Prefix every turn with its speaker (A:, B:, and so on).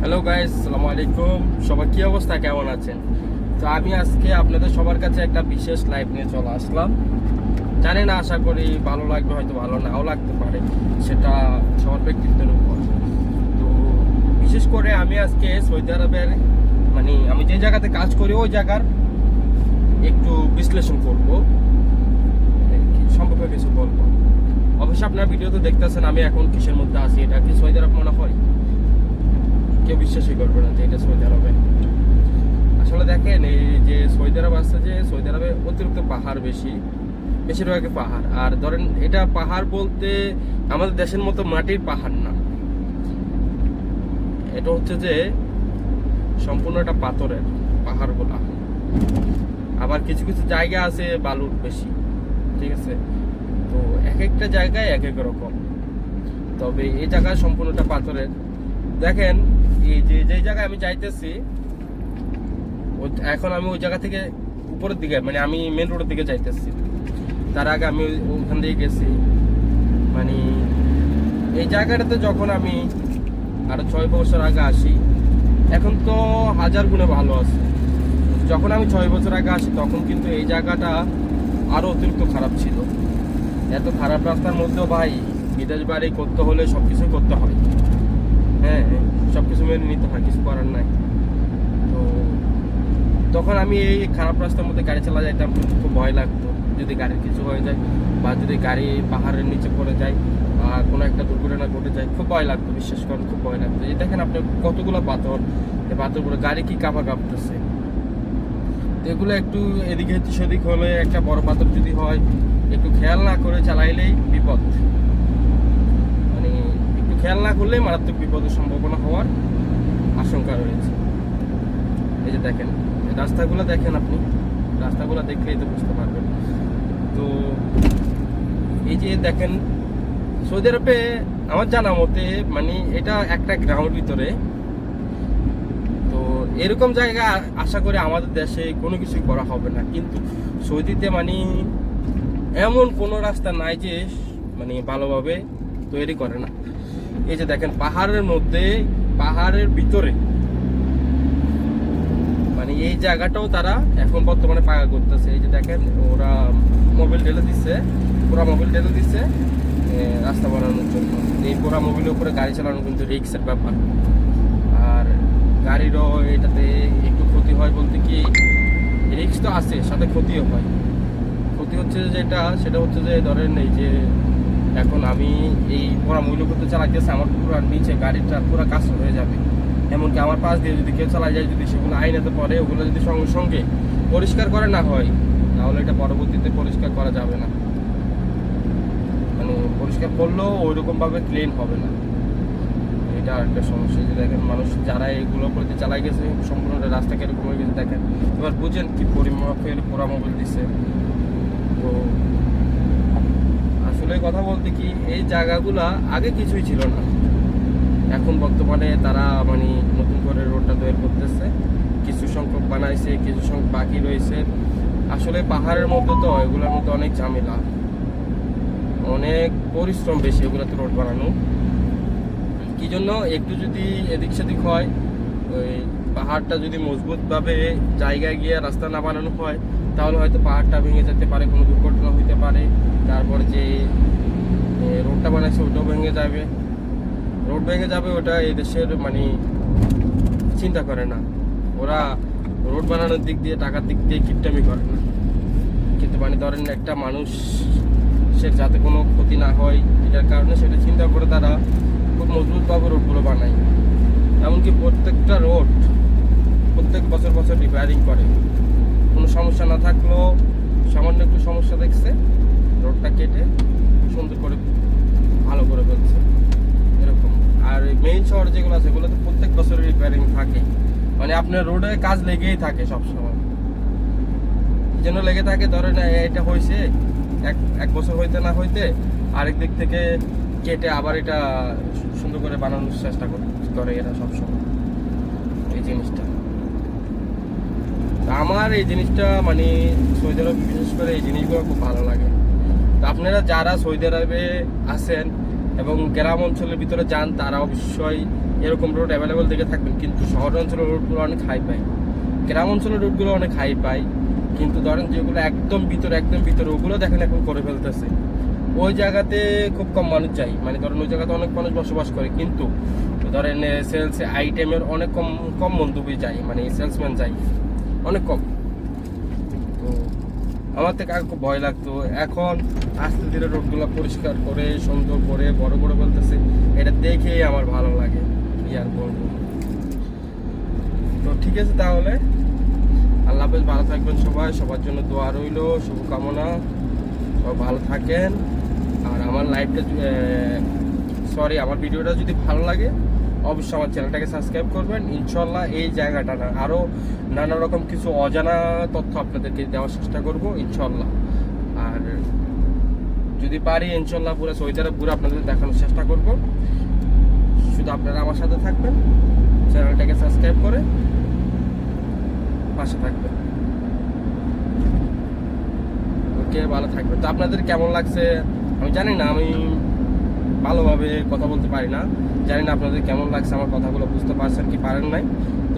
A: Hello guys সালামু আলাইকুম সবার কী অবস্থা? কেমন আছেন? তো আমি আজকে আপনাদের সবার কাছে একটা বিশেষ লাইভ নিয়ে চলে আসলাম। জানি না, আশা করি ভালো লাগবে, হয়তো ভালো নাও লাগতে পারে। সেটা সবার ব্যক্তিত্বের উপর। তো বিশেষ করে আমি আজকে সৌদি আরবের মানে আমি যে জায়গাতে কাজ করি, ওই জায়গার একটু বিশ্লেষণ করব। সম্পর্কে কিছু বলব। অবশ্যই আপনার ভিডিওতে দেখতেছেন, আমি এখন কিসের মধ্যে আছি? এটা কি সৌদি আরব মনে হয়? কেউ বিশ্বাসই করবে না যে এটা সৌদি আরবে? আসলে দেখেন, এই যে সৌদি আরব আসছে যে সৌদি আরবে অতিরিক্ত পাহাড় বেশি, বেশিরভাগই পাহাড়। আর ধরেন, এটা পাহাড় বলতে আমাদের দেশের মতো মাটির পাহাড় না। এটা হচ্ছে যে সম্পূর্ণ একটা পাথরের পাহাড়গুলা। আবার কিছু কিছু জায়গা আছে বালুর বেশি, ঠিক আছে? তো এক একটা জায়গায় এক এক রকম। তবে এই জায়গায় সম্পূর্ণটা পাথরের। দেখেন যে যে জায়গায় আমি যাইতেছি এখন আমি ওই জায়গা থেকে উপরের দিকে মানে আমি মেন রোডের দিকে যাইতেছি। তার আগে আমি ওখান দিয়ে গেছি। মানে এই জায়গাটাতে যখন আমি আরও ছয় বছর আগে আসি, এখন তো হাজার গুণে ভালো আছে। যখন আমি ছয় বছর আগে আসি, তখন কিন্তু এই জায়গাটা আরও অতিরিক্ত খারাপ ছিল। এত খারাপ রাস্তার মধ্যেও ভাই, বিদেশ বাড়ি করতে হলে সব কিছু করতে হয়। হ্যাঁ সব কিছু মেনে নিতে হয়, কিছু করার নাই। তো তখন আমি এই খারাপ রাস্তার মধ্যে গাড়ি চালা যাইতাম, খুব ভয় লাগতো, যদি গাড়ির কিছু হয়ে যায় বা যদি গাড়ি পাহাড়ের নিচে পড়ে যায় বা কোনো একটা দুর্ঘটনা ঘটে যায়, খুব ভয় লাগতো, বিশ্বাস করেন, খুব ভয় লাগতো। এই দেখেন আপনি কতগুলো পাথর, এই পাথরগুলো, গাড়ি কি কাঁপা কাঁপতেছে? এগুলো একটু এদিকে সেদিক হলে একটা বড় পাথর যদি হয়, একটু খেয়াল না করে চালাইলেই বিপদ। খেয়াল না করলেই মারাত্মক বিপদের সম্ভাবনা হওয়ার আশঙ্কা রয়েছে। এই যে দেখেন রাস্তাগুলো দেখেন আপনি। রাস্তাগুলো দেখলেই তো বুঝতে পারবেন। তো এই যে দেখেন, সৌদি আরবে আমার জানা মতে মানে এটা একটা গ্রাউন্ড ভিতরে। তো এরকম জায়গা আশা করি আমাদের দেশে কোনো কিছুই করা হবে না। কিন্তু সৌদিতে মানে এমন কোনো রাস্তা নাই যে মানে ভালোভাবে তৈরি করে না। এই যে দেখেন, পাহাড়ের মধ্যে, পাহাড়ের ভিতরে। মানে এই জায়গাটাও তারা এখন বর্তমানে পাকা করতেছে। এই যে দেখেন, ওরা মোবিল ঢেলে দিচ্ছে পুরা মোবিল ঢেলে দিচ্ছে রাস্তা বানানোর জন্য। এই পুরা মোবিলের উপরে গাড়ি চালানো কিন্তু রিক্সের ব্যাপার। আর গাড়িরও এটাতে একটু ক্ষতি হয় বলতে কি রিক্স তো আছে, সাথে ক্ষতিও হয়। ক্ষতি হচ্ছে যেটা, সেটা হচ্ছে যে ধরেন এই যে এখন আমি এই পুরা মূল্য করতে চালাইতেছে আমার পুরো নিচে গাড়িটা পুরো কাজ হয়ে যাবে। এমনকি আমার পাশ দিয়ে যদি কেউ চালা যায়, যদি সেগুলো আইনাতে পরে ওগুলো যদি সঙ্গে সঙ্গে পরিষ্কার করে না হয়, তাহলে এটা পরবর্তীতে পরিষ্কার করা যাবে না। মানে পরিষ্কার করলেও ওইরকম ভাবে ক্লিন হবে না। এটা একটা সমস্যা, যে দেখেন মানুষ যারা এগুলো করতে চালাই গেছে সম্পূর্ণ রাস্তা কীরকম হয়ে গেছে, দেখেন। এবার বুঝেন কি পরিমাপের পোড়া মোবাইল দিছে। তো আসলে কথা বলতে কি, এই জায়গাগুলা আগে কিছুই ছিল না। এখন বর্তমানে তারা মানে নতুন করে রোডটা তৈরি করতেছে। কিছু সংখ্যক বানাইছে, কিছু সংখ্যক বাকি রয়েছে। আসলে পাহাড়ের মধ্যে তো এগুলোর মধ্যে অনেক ঝামেলা। অনেক পরিশ্রম বেশি এগুলোতে রোড বানানো। কি জন্য? একটু যদি এদিক সেদিক হয়, ওই পাহাড়টা যদি মজবুতভাবে জায়গায় গিয়ে রাস্তা না বানানো হয় তাহলে হয়তো পাহাড়টা ভেঙে যেতে পারে, কোনো দুর্ঘটনা হইতে পারে। তারপর যে রোডটা বানাইছে ওটাও ভেঙে যাবে। রোড ভেঙে যাবে ওটা এই দেশের মানে চিন্তা করে না। ওরা রোড বানানোর দিক দিয়ে, টাকার দিক দিয়ে কিপটামি করে না। কিন্তু মানে ধরেন একটা মানুষ সে যাতে কোনো ক্ষতি না হয়, এটার কারণে সেটা চিন্তা করে তারা খুব মজবুতভাবে রোডগুলো বানায়। এমনকি প্রত্যেকটা রোড প্রত্যেক বছর বছর রিপেয়ারিং করে। সমস্যা না থাকলেও সামান্য একটু সমস্যা দেখছে। রোডটা কেটে সুন্দর করে ভালো করে ফেলছে। এরকম। আর মেইন শহর যেগুলো আছে সেগুলোতে প্রত্যেক বছর রিপেয়ারিং থাকে। মানে আপনার রোডে কাজ লেগেই থাকে সবসময়। এই জন্য লেগে থাকে, ধরেন এটা হয়েছে এক এক বছর হইতে না হইতে আরেক দিক থেকে কেটে আবার এটা সুন্দর করে বানানোর চেষ্টা করে- এরা সবসময়। এই জিনিসটা। তা আমার এই জিনিসটা মানে সৌদি আরব বিশেষ করে এই জিনিসগুলো খুব ভালো লাগে। আপনারা যারা সৌদি আরবে আছেন এবং গ্রাম অঞ্চলের ভিতরে যান, তারা অবশ্যই এরকম রোড অ্যাভেলেবল দেখে থাকবেন। কিন্তু শহর অঞ্চলের রোডগুলো অনেক হাই পাই গ্রাম অঞ্চলের রোডগুলো অনেক হাই পাই কিন্তু ধরেন যেগুলো একদম ভিতরে একদম ভিতরে, ওগুলো দেখেন এখন করে ফেলতেছে। ওই জায়গাতে খুব কম মানুষ যায়। মানে ধরেন ওই জায়গাতে অনেক মানুষ বসবাস করে। কিন্তু ধরেন সেলস আইটেমের অনেক কম কম মন্তব্য যায়। মানে সেলসম্যান যায়। অনেক কম। তো আমার থেকে আগে খুব ভয় লাগতো। এখন আস্তে ধীরে রোডগুলো পরিষ্কার করে, সুন্দর করে, বড় বড় বলতেছে, এটা দেখে আমার ভালো লাগে। কি আর বলব? তো ঠিক আছে তাহলে। আল্লাহ হাফেজ, ভালো থাকবেন সবাই। সবার জন্য দোয়া রইল, শুভকামনা। সব ভালো থাকেন। আর আমার লাইফটা সরি আমার ভিডিওটা যদি ভালো লাগে অবশ্যই আমার চ্যানেলটাকে সাবস্ক্রাইব করবেন। ইনশাল্লাহ এই জায়গাটা না আরও নানা রকম কিছু অজানা তথ্য আপনাদেরকে দেওয়ার চেষ্টা করব, ইনশাল্লাহ। আর যদি পারি, ইনশাল্লাহ পুরো সৌদি আরব পুরো আপনাদের দেখানোর চেষ্টা করব। শুধু আপনারা আমার সাথে থাকবেন, চ্যানেলটাকে সাবস্ক্রাইব করে পাশে থাকবেন। ওকে, ভালো থাকবে তো আপনাদের কেমন লাগছে? আমি জানি না, আমি ভালোভাবে কথা বলতে পারি না। জানি না আপনাদের কেমন লাগছে, আমার কথাগুলো বুঝতে পারছেন কি পারেন নাই। তো